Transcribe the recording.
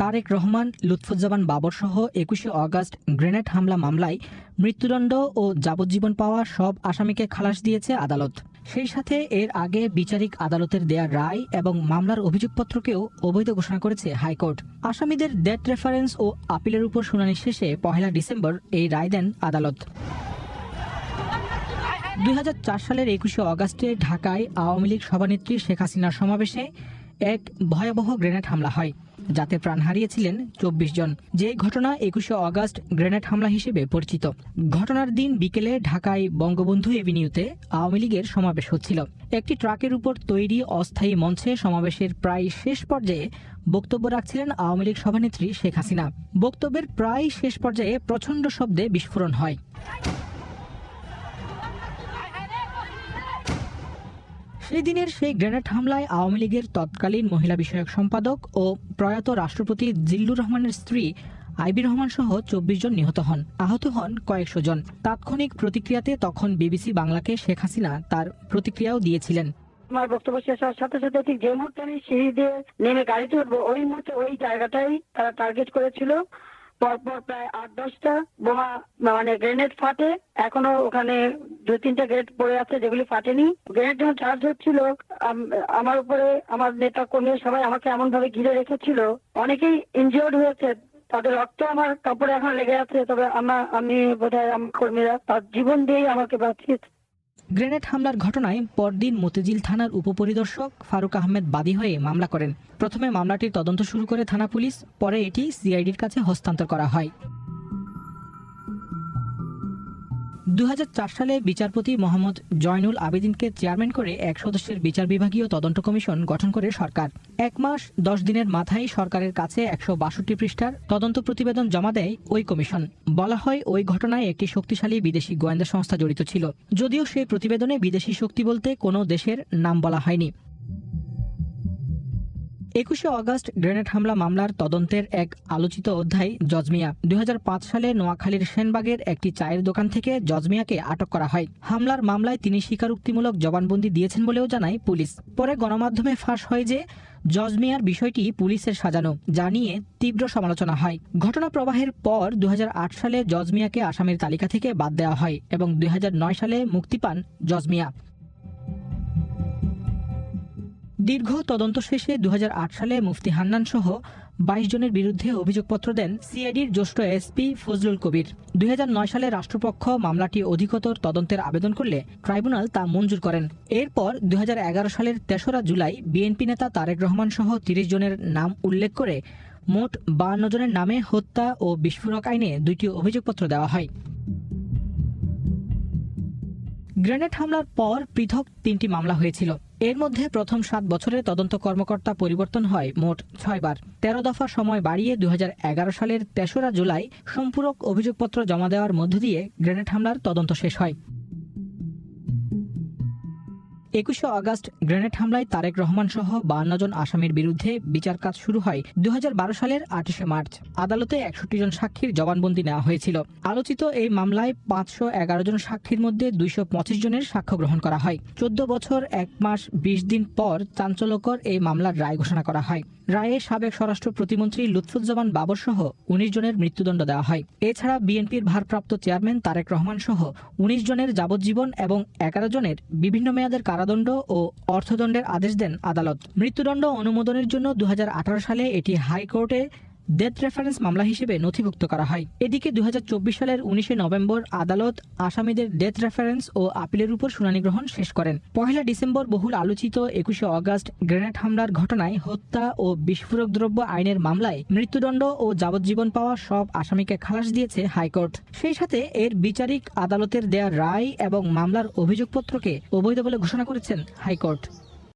তারেক রহমান, লুৎফুজ্জামান বাবর সহ একুশে August grenade হামলা মামলায় মৃত্যুদণ্ড ও যাবজ্জীবন পাওয়া সব আসামিকে খালাস দিয়েছে আদালত। সেই সাথে এর আগে বিচারিক আদালতের দেয়া রায় এবং মামলার অভিযোগপত্রকেও অবৈধ ঘোষণা করেছে হাইকোর্ট। আসামিদের ডেথ রেফারেন্স ও আপিলের উপর শুনানি শেষে পহেলা ডিসেম্বর এই রায় দেন আদালত। দুই হাজার চার সালের একুশে অগাস্টে ঢাকায় আওয়ামী লীগ সভানেত্রী শেখ হাসিনার সমাবেশে এক ভয়াবহ গ্রেনেড হামলা হয়, যাতে প্রাণ হারিয়েছিলেন চব্বিশ জন। যে ঘটনা একুশে অগাস্ট গ্রেনেড হামলা হিসেবে পরিচিত। ঘটনার দিন বিকেলে ঢাকায় বঙ্গবন্ধু এভিনিউতে আওয়ামী লীগের সমাবেশ হচ্ছিল। একটি ট্রাকের উপর তৈরি অস্থায়ী মঞ্চে সমাবেশের প্রায় শেষ পর্যায়ে বক্তব্য রাখছিলেন আওয়ামী লীগ সভানেত্রী শেখ হাসিনা। বক্তব্যের প্রায় শেষ পর্যায়ে প্রচণ্ড শব্দে বিস্ফোরণ হয়। সেই দিনের সেই গ্রেনেড হামলায় আওয়ামী লীগের তৎকালীন মহিলা বিষয়ক সম্পাদক ও প্রয়াত রাষ্ট্রপতি জিল্লুর রহমানের স্ত্রী আইবি রহমান সহ চব্বিশ জন নিহত হন। আহত হন কয়েকশো জন। তাৎক্ষণিক প্রতিক্রিয়াতে তখন বিবিসি বাংলাকে শেখ হাসিনা তার প্রতিক্রিয়াও দিয়েছিলেন। আমার বক্তব্য শেষ হওয়ার সাথে সাথে ঠিক যে মুহূর্তে আমি সিঁড়ি দিয়ে নেমে গাড়িতে উঠবো, ওই মুহূর্তে ওই জায়গাটাই তারা টার্গেট করেছিল। পরপর প্রায় আট দশটা বোমা মানে গ্রেনেড ফাটে। এখনও ওখানে দু তিনটা গ্রেনেড পড়ে আছে, যেগুলি ফাটেনি। গ্রেনেড যখন চার্জ হচ্ছিল আমার উপরে আমার নেতা কর্মী সবাই আমাকে এমন ভাবে ঘিরে রেখেছিল। অনেকেই ইনজিওর্ড হয়েছে। তাদের রক্ত আমার কাপড়ে এখন লেগে আছে, তবে আমার আমি বোধহয় আমার কর্মীরা তার জীবন দিয়েই আমাকে বাঁচিয়েছে। গ্রেনেড হামলার ঘটনায় পরদিন মতিঝিল থানার উপপরিদর্শক ফারুক আহমেদ বাদী হয়ে মামলা করেন। প্রথমে মামলাটির তদন্ত শুরু করে থানা পুলিশ, পরে এটি সিআইডির কাছে হস্তান্তর করা হয়। দু হাজার চার সালে বিচারপতি মোহাম্মদ জয়নুল আবেদিনকে চেয়ারম্যান করে এক সদস্যের বিচার বিভাগীয় তদন্ত কমিশন গঠন করে সরকার। এক মাস, দশ দিনের মাথায় সরকারের কাছে একশো বাষট্টি পৃষ্ঠার তদন্ত প্রতিবেদন জমা দেয় ওই কমিশন। বলা হয় ওই ঘটনায় একটি শক্তিশালী বিদেশি গোয়েন্দা সংস্থা জড়িত ছিল। যদিও সেই প্রতিবেদনে বিদেশি শক্তি বলতে কোনো দেশের নাম বলা হয়নি। একুশে অগস্ট গ্রেনেড হামলা মামলার তদন্তের এক আলোচিত অধ্যায় জজমিয়া দুই হাজার পাঁচ সালে নোয়াখালীর সেনবাগের একটি চায়ের দোকান থেকে জজমিয়াকে আটক করা হয়। হামলার মামলায় তিনি স্বীকারোক্তিমূলক জবানবন্দি দিয়েছেন বলেও জানায় পুলিশ। পরে গণমাধ্যমে ফাঁস হয় যে জজমিয়ার বিষয়টি পুলিশের সাজানো, যা নিয়ে তীব্র সমালোচনা হয়। ঘটনা প্রবাহের পর দুহাজার আট সালে জজমিয়াকে আসামের তালিকা থেকে বাদ দেওয়া হয় এবং দুই হাজার নয় সালে মুক্তি পান জজমিয়া দীর্ঘ তদন্ত শেষে দু হাজার আট সালে মুফতি হান্নান সহ বাইশ জনের বিরুদ্ধে অভিযোগপত্র দেন সিআইডির জ্যেষ্ঠ এসপি ফজলুল কবির। দুই হাজার নয় সালে রাষ্ট্রপক্ষ মামলাটি অধিকতর তদন্তের আবেদন করলে ট্রাইব্যুনাল তা মঞ্জুর করেন। এরপর দুই হাজার এগারো সালের তেসরা জুলাই বিএনপি নেতা তারেক রহমান সহ তিরিশ জনের নাম উল্লেখ করে মোট বান্ন জনের নামে হত্যা ও বিস্ফোরক আইনে দুইটি অভিযোগপত্র দেওয়া হয়। গ্রেনেড হামলার পর পৃথক তিনটি মামলা হয়েছিল। এর মধ্যে প্রথম সাত বছরে তদন্ত কর্মকর্তা পরিবর্তন হয় মোট ছয়বার। তেরো দফা সময় বাড়িয়ে দুহাজার এগারো সালের তেসরা জুলাই সম্পূরক অভিযোগপত্র জমা দেওয়ার মধ্য দিয়ে গ্রেনেড হামলার তদন্ত শেষ হয়। একুশে আগস্ট গ্রেনেড হামলায় তারেক রহমান সহ বান্ন জন আসামির বিরুদ্ধে বিচার কাজ শুরু হয় দুহাজার বারো সালের আঠাশে মার্চ। আদালতে একষট্টি জন সাক্ষীর জবানবন্দি নেওয়া হয়েছিল। আলোচিত এই মামলায় পাঁচশো এগারো জন সাক্ষীর মধ্যে দুইশো পঁচিশ জনের সাক্ষ্য গ্রহণ করা হয়। চোদ্দ বছর, এক মাস, বিশ দিন পর চাঞ্চল্যকর এই মামলার রায় ঘোষণা করা হয়। রায়ে সাবেক স্বরাষ্ট্র প্রতিমন্ত্রী লুৎফুজ্জামান বাবর সহ উনিশ জনের মৃত্যুদণ্ড দেওয়া হয়। এছাড়া বিএনপির ভারপ্রাপ্ত চেয়ারম্যান তারেক রহমান সহ উনিশ জনের যাবজ্জীবন এবং এগারো জনের বিভিন্ন মেয়াদের কারাদণ্ড ও অর্থদণ্ডের আদেশ দেন আদালত। মৃত্যুদণ্ড অনুমোদনের জন্য দু হাজার আঠারো সালে এটি হাইকোর্টে ডেথ রেফারেন্স মামলা হিসেবে নথিভুক্ত করা হয়। এদিকে দু হাজার চব্বিশ সালের উনিশে নভেম্বর আদালত আসামিদের ডেথ রেফারেন্স ও আপিলের উপর শুনানি গ্রহণ শেষ করেন। পহেলা ডিসেম্বর বহুল আলোচিত একুশে অগাস্ট গ্রেনেড হামলার ঘটনায় হত্যা ও বিস্ফোরক দ্রব্য আইনের মামলায় মৃত্যুদণ্ড ও যাবজ্জীবন পাওয়া সব আসামিকে খালাস দিয়েছে হাইকোর্ট। সেই সাথে এর বিচারিক আদালতের দেয়া রায় এবং মামলার অভিযোগপত্রকে অবৈধ বলে ঘোষণা করেছেন হাইকোর্ট।